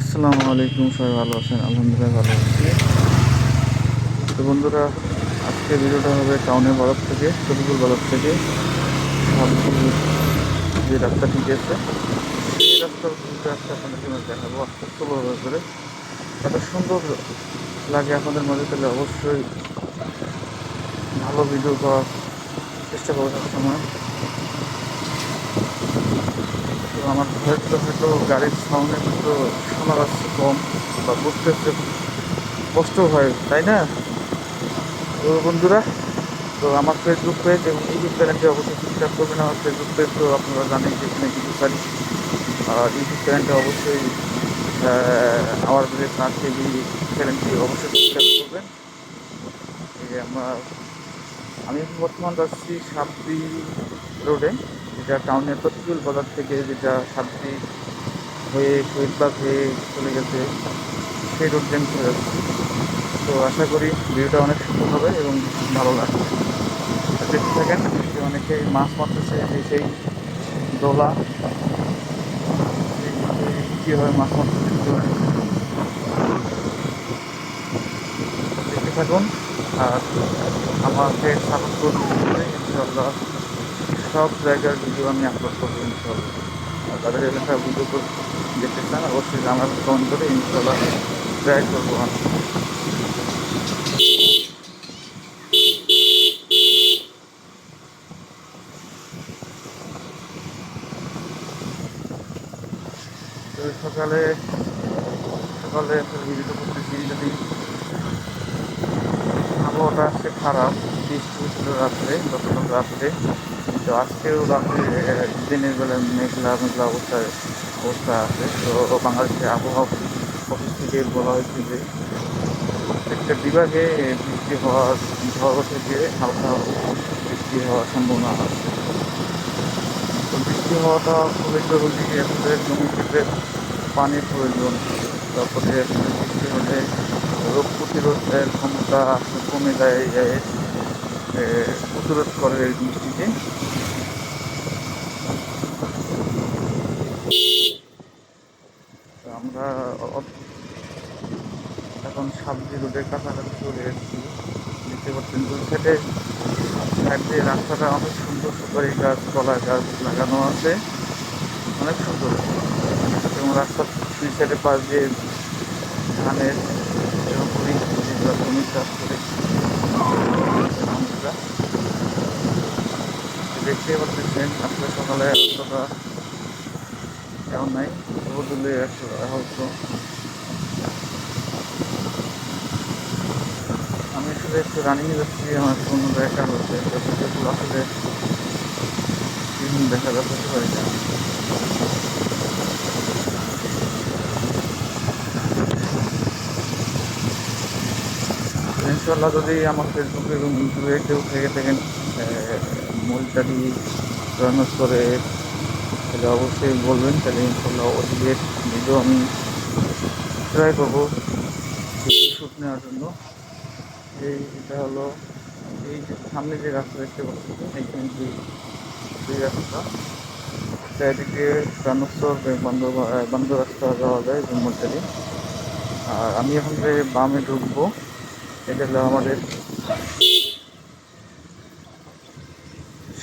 আসসালামু আলাইকুম, সবাই ভালো আছেন? আলহামদুলিল্লাহ ভালো আছি। তো বন্ধুরা আজকে ভিডিওটা হবে টাউনের বাজার থেকে শফিকুল বরফ থেকে। যে রাস্তা ঠিক আছে। সেই রাস্তার রাস্তা আপনাদের জন্য দেখাবো আস্তে করে। এত সুন্দর লাগে আপনাদের মধ্যে তাহলে অবশ্যই ভালো ভিডিও করার চেষ্টা করব সবসময়। তো আমার হয়তো হয়তো গাড়ির সাউন্ডে একটু শোনা যাচ্ছে কম বা বুঝতে কষ্ট হয়, তাই না? তো বন্ধুরা, তো আমার ফেসবুক পেজ এবং ইউটিউব চ্যানেলটি অবশ্যই সাবস্ক্রাইব করবেন। আমার ফেসবুক পেজ তো আপনারা জানেন যে এখানে কিছু পারি আর ইউটিউব চ্যানেলটা অবশ্যই আমার ভিলেজ নাট টিভি চ্যানেলটি অবশ্যই সাবস্ক্রাইব করবেন। আমরা, আমি বর্তমান যাচ্ছি সাবদি রোডে যেটা টাউনের প্রতিকূল বাজার থেকে যেটা সাবদি হয়ে শহীদবাগ হয়ে চলে গেছে, সেই রোড আমি চলে যাচ্ছি। তো আশা করি ভিডিওটা অনেক সুন্দর হবে এবং ভালো লাগবে। দেখতে থাকেন যে অনেকে মাছ মারতেছে সেই দোলা। কীভাবে মাছ মারতেছে দেখতে থাকুন, আর আমাকে সাপোর্ট করতে ইনশাল্লাহ সব জায়গার ভিডিও আমি আপলোড করব ইনশাল্লাহ আর তাদের এলাকার ভিডিও দেখতে চান, অবশ্যই আমার কমেন্ট করে ইনশাল্লাহ ট্রাই করব আমি। সকালে সকালে ভিডিওটা করতেছি, যদি আবহাওয়াটা আজকে খারাপ, বৃষ্টি ছিল রাত্রে, গতকাল রাত্রে। তো আজকেও রাত্রে দিনের বেলা মেঘলা মেঘলা অবস্থায় অবস্থা আছে। তো বাংলাদেশের আবহাওয়া অফিস থেকে বলা হয়েছে যে, প্রত্যেকটা বিভাগে বৃষ্টি হওয়ার ঝড় থেকে হালকা বৃষ্টি হওয়ার সম্ভাবনা আছে। তো বৃষ্টি হওয়াটা খুবই জরুরি আমাদের জমিতে পানির প্রয়োজন, তারপরে বৃষ্টি হলে রোগ প্রতিরোধের ক্ষমতা কমে যায় প্রতিরোধ করে এই বৃষ্টিকে আমরা এখন সাবজি রোডের কাছাকাছি চলে এসেছি। দেখতে পাচ্ছেন দুই সাইডে সাইড রাস্তাটা অনেক সুন্দর সুপারি গাছ, কলা গাছ লাগানো আছে। অনেক সুন্দর। এবং রাস্তার দুই সাইডে পাশ দিয়ে ধানের জমি চাষ করে দেখতে পাচ্ছেন আজকে সকালে অতটা কেমন নাই। বদলে হয়তো আমি আসলে একটু রানিংয়ে যাচ্ছি, আমার কোনো দেখা হচ্ছে। আসলে দেখা যাচ্ছে পারি না। ইনশাল্লাহ যদি আমার ফেসবুকে এবং ইউটিউবে কেউ থেকে থাকেন মলটারি রান্নার করে তাহলে অবশ্যই বলবেন, তাহলে ইনশাল্লাহ ওদিকের ভিডিও আমি ট্রাই করব শ্যুট নেওয়ার জন্য। এই এটা হলো, এই যে সামনে যে রাস্তা দেখতে পাচ্ছেন, এইখানে যে যে রাস্তা চারিদিকে রান্নাস্তর বন্ধ বন্ধ রাস্তা যাওয়া যায় জন্মচারি আর আমি এখন যে বামে ঢুকবো, এটা হলো আমাদের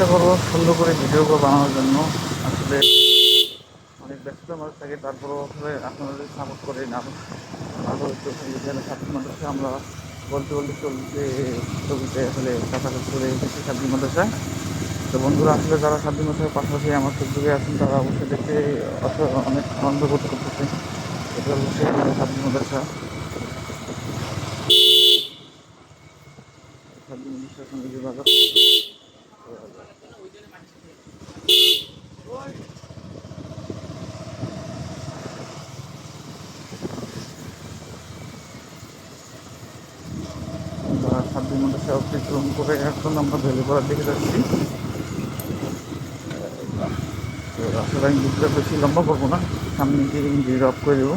চেষ্টা করব সুন্দর করে ভিডিও বানানোর জন্য। আসলে অনেক ব্যস্ত মানুষ থাকে, তারপরেও আসলে আপনারা যদি সাপোর্ট করে না। ভালো হতো যেখানে ছাত্র মাদ্রাসা আমরা বলতে বলতে চলতে ছবিতে আসলে কাছাকাছি চলে এসেছি সাবজি মাদ্রাসায়। তো বন্ধুরা, আসলে যারা সাবজি মাদ্রাসার পাশাপাশি আমার ফেসবুকে আছেন, তারা অবশ্যই দেখতে অনেক আনন্দ বোধ করতেছে। এটা অবশ্যই আমাদের সাবজি মাদ্রাসা। সাবজি মাদ্রাসার সঙ্গে যোগাযোগ করা যায়। সাবদি মধ্যে অতিক্রম করে এখন আমরা ভেলে পড়ার দিকে যাচ্ছি। আসলে আমি ভিডিওটা বেশি লম্বা করব না। সামনে গিয়ে ভিডিও অফ করে দেবো।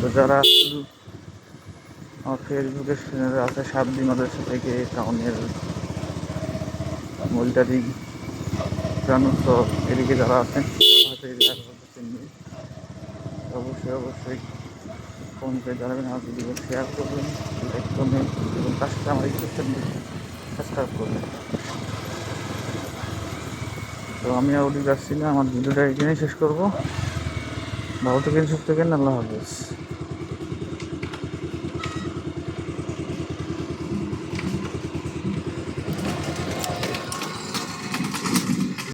তো যারা আমার ফেসবুকের আছে সাবদি মাদ্রাসা থেকে টাউনের মলটারি গ্রামোৎসব এদিকে যারা আছেন। অবশ্যই অবশ্যই। ফোন করে জানাবেন আমার ভিডিও শেয়ার করবেন লাইক করবেন এবং তার সাথে আমার ইউটিউব সাবস্ক্রাইব করবেন। তো আমি আর ওদিকে যাচ্ছি না, আমার ভিডিওটা এখানেই শেষ করব। ভালো থাকেন, সুস্থ থাকেন, আল্লাহ হাফিজ।